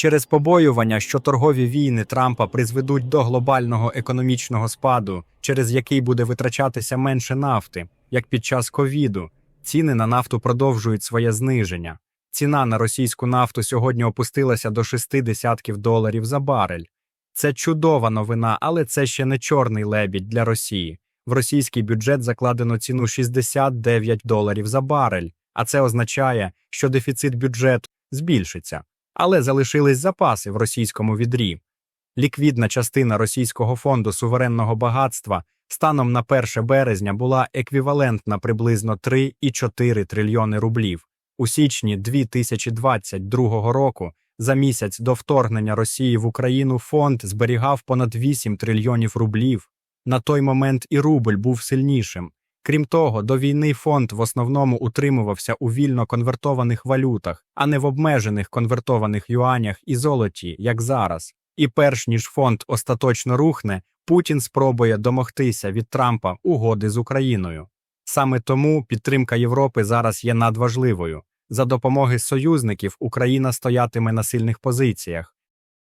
Через побоювання, що торгові війни Трампа призведуть до глобального економічного спаду, через який буде витрачатися менше нафти, як під час ковіду, ціни на нафту продовжують своє зниження. Ціна на російську нафту сьогодні опустилася до 6 десятків доларів за барель. Це чудова новина, але це ще не чорний лебідь для Росії. В російський бюджет закладено ціну 69 доларів за барель, а це означає, що дефіцит бюджету збільшиться. Але залишились запаси в російському відрі. Ліквідна частина російського фонду суверенного багатства станом на 1 березня була еквівалентна приблизно 3,4 трильйони рублів. У січні 2022 року, за місяць до вторгнення Росії в Україну, фонд зберігав понад 8 трильйонів рублів. На той момент і рубль був сильнішим. Крім того, до війни фонд в основному утримувався у вільно конвертованих валютах, а не в обмежених конвертованих юанях і золоті, як зараз. І перш ніж фонд остаточно рухне, Путін спробує домогтися від Трампа угоди з Україною. Саме тому підтримка Європи зараз є надважливою. За допомоги союзників Україна стоятиме на сильних позиціях,